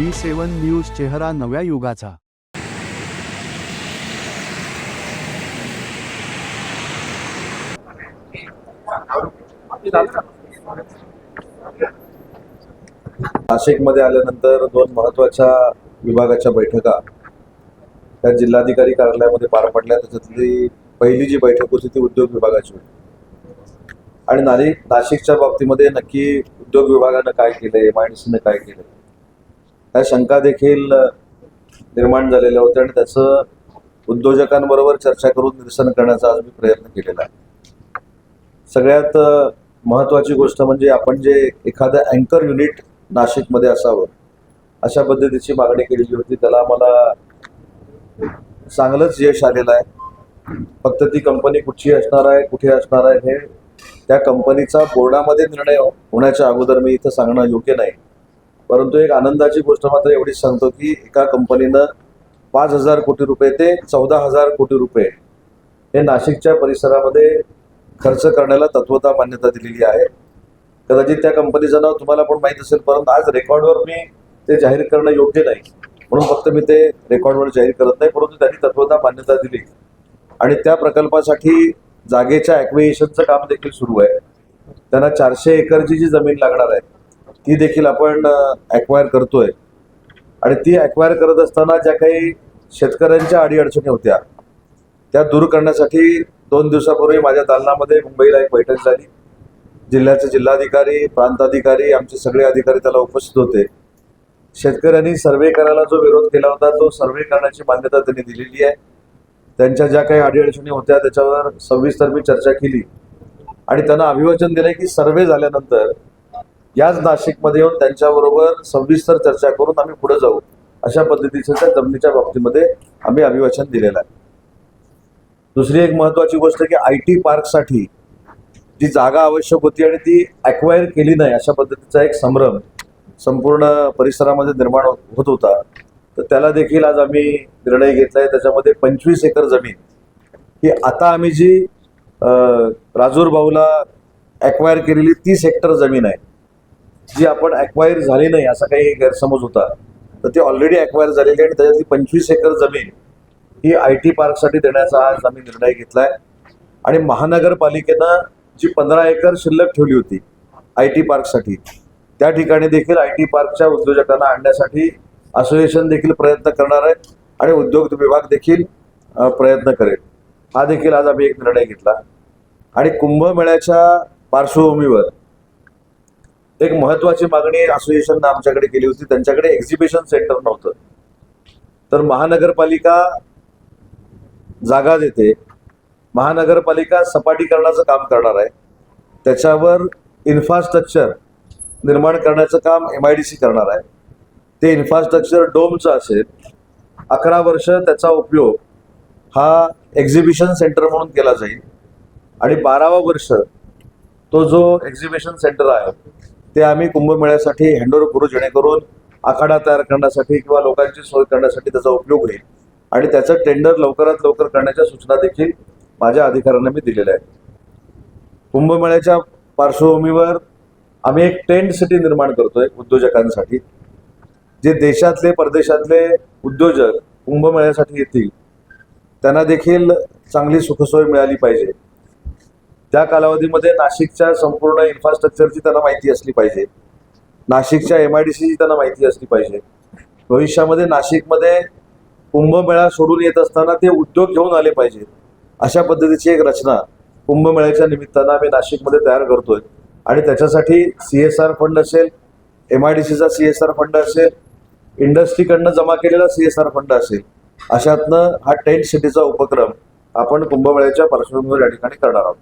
सेवन news चेहरा नव्या युगाचा. नाशिकमध्ये आल्यानंतर दोन महत्त्वाच्या विभागाच्या बैठका त्या जिल्हाधिकारी कार्यालयामध्ये पार पडल्या. त्याच्यातली पहिली जी बैठक होती ती उद्योग विभागाची होती. आणि नाशिकच्या बाबतीमध्ये नक्की उद्योग विभागानं काय केलं एम आय डी सीनं काय केलं ह्या शंका देखील निर्माण झालेल्या होत्या आणि त्याचं उद्योजकांबरोबर चर्चा करून निरसन करण्याचा आज मी प्रयत्न केलेला आहे. सगळ्यात महत्वाची गोष्ट म्हणजे आपण जे एखादं अँकर युनिट नाशिकमध्ये असावं अशा पद्धतीची मागणी केलेली होती. त्याला मला चांगलंच यश आलेलं आहे. फक्त ती कंपनी कुठची असणार आहे कुठे असणार आहे हे त्या कंपनीचा बोर्डामध्ये निर्णय होण्याच्या अगोदर मी इथं सांगणं योग्य नाही. परंतु एक आनंदाची गोष्ट मात्र एवढीच सांगतो की एका कंपनीनं पाच हजार कोटी रुपये ते चौदा हजार कोटी रुपये हे नाशिकच्या परिसरामध्ये खर्च करण्याला तत्वता मान्यता दिलेली आहे. कदाचित त्या कंपनीचं नाव तुम्हाला पण माहीत असेल परंतु आज रेकॉर्डवर मी ते जाहीर करणं योग्य नाही. म्हणून फक्त मी ते रेकॉर्डवर जाहीर करत नाही परंतु त्यांनी तत्वता मान्यता दिली. आणि त्या प्रकल्पासाठी जागेच्या ॲक्विएशनचं काम देखील सुरू आहे. त्यांना चारशे एकरची जी जमीन लागणार आहे ती देखील आपण ॲक्वायर करतोय. आणि ती ॲक्वायर करत असताना ज्या काही शेतकऱ्यांच्या अडीअडचणी होत्या त्या दूर करण्यासाठी दोन दिवसापूर्वी माझ्या दालनामध्ये मुंबईला एक बैठक झाली. जिल्ह्याचे जिल्हाधिकारी प्रांताधिकारी आमचे सगळे अधिकारी त्याला उपस्थित होते. शेतकऱ्यांनी सर्वे करायला जो विरोध केला होता तो सर्वे करण्याची मान्यता त्यांनी दिलेली आहे. त्यांच्या ज्या काही अडीअडचणी होत्या त्याच्यावर सविस्तर मी चर्चा केली. आणि त्यांना अभिवचन दिलं की सर्वे झाल्यानंतर याच नाशिकमध्ये येऊन त्यांच्याबरोबर सविस्तर चर्चा करून आम्ही पुढे जाऊ. अशा पद्धतीचं त्या जमिनीच्या बाबतीमध्ये आम्ही अभिवाचन दिलेलं आहे. दुसरी एक महत्वाची गोष्ट की आय टी पार्कसाठी जी जागा आवश्यक होती आणि ती ॲक्वायर केली नाही अशा पद्धतीचा एक संभ्रम संपूर्ण परिसरामध्ये निर्माण होत होता. तर त्याला देखील आज आम्ही निर्णय घेतलाय. त्याच्यामध्ये पंचवीस एकर जमीन. ही आता आम्ही जी अं, राजूर भाऊला केलेली तीस हेक्टर जमीन आहे. जी आपण अक्वायर झाली नाही असा काही गैरसमज होता तर ती ऑलरेडी अक्वायर झालेली आहे आणि त्याच्यातली पंचवीस एकर जमीन ही आय टी पार्कसाठी देण्याचा आज आम्ही निर्णय घेतला आहे आणि महानगरपालिकेनं जी पंधरा एकर शिल्लक ठेवली होती आय टी पार्कसाठी त्या ठिकाणी देखील आय टी पार्कच्या उद्योजकांना आणण्यासाठी असोसिएशन देखील प्रयत्न करणार आहे आणि उद्योग विभाग देखील प्रयत्न करेल. हा देखील आज आम्ही एक निर्णय घेतला. आणि कुंभमेळ्याच्या पार्श्वभूमीवर एक महत्वाची मागणी असोसिएशननं आमच्याकडे केली होती. त्यांच्याकडे एक्झिबिशन सेंटर नव्हतं. तर महानगरपालिका जागा देते. महानगरपालिका सपाटीकरणाचं काम करणार आहे. त्याच्यावर इन्फ्रास्ट्रक्चर निर्माण करण्याचं काम एम आय डी सी करणार आहे. ते इन्फ्रास्ट्रक्चर डोमचं असेल अकरा वर्ष त्याचा उपयोग हा एक्झिबिशन सेंटर म्हणून केला जाईल. आणि बारावा वर्ष तो जो एक्झिबिशन सेंटर आहे ते आम्ही कुंभमेळ्यासाठी हँडओव्हर करू जेणेकरून आखाडा तयार करण्यासाठी किंवा लोकांची सोय करण्यासाठी त्याचा उपयोग होईल. आणि त्याचं टेंडर लवकरात लवकर करण्याच्या सूचना देखील माझ्या अधिकाऱ्यांना मी दिलेल्या आहेत. कुंभमेळ्याच्या पार्श्वभूमीवर आम्ही एक टेंट सिटी निर्माण करतोय उद्योजकांसाठी जे देशातले परदेशातले उद्योजक कुंभमेळ्यासाठी येतील. त्यांना देखील चांगली सुखसोय मिळाली पाहिजे. त्या कालावधीमध्ये नाशिकच्या संपूर्ण इन्फ्रास्ट्रक्चरची त्यांना माहिती असली पाहिजे. नाशिकच्या एम आय डी सीची त्यांना माहिती असली पाहिजे. भविष्यामध्ये नाशिकमध्ये कुंभमेळा सोडून येत असताना ते उद्योग घेऊन आले पाहिजेत अशा पद्धतीची एक रचना कुंभमेळ्याच्या निमित्तानं आम्ही नाशिकमध्ये तयार करतोय. आणि त्याच्यासाठी सी एस आर फंड असेल एम आय डी सीचा सी एस आर फंड असेल इंडस्ट्रीकडनं जमा केलेला सी एस आर फंड असेल अशातनं हा टेंट सिटीचा उपक्रम आपण कुंभमेळ्याच्या पार्श्वभूमीवर या ठिकाणी करणार आहोत.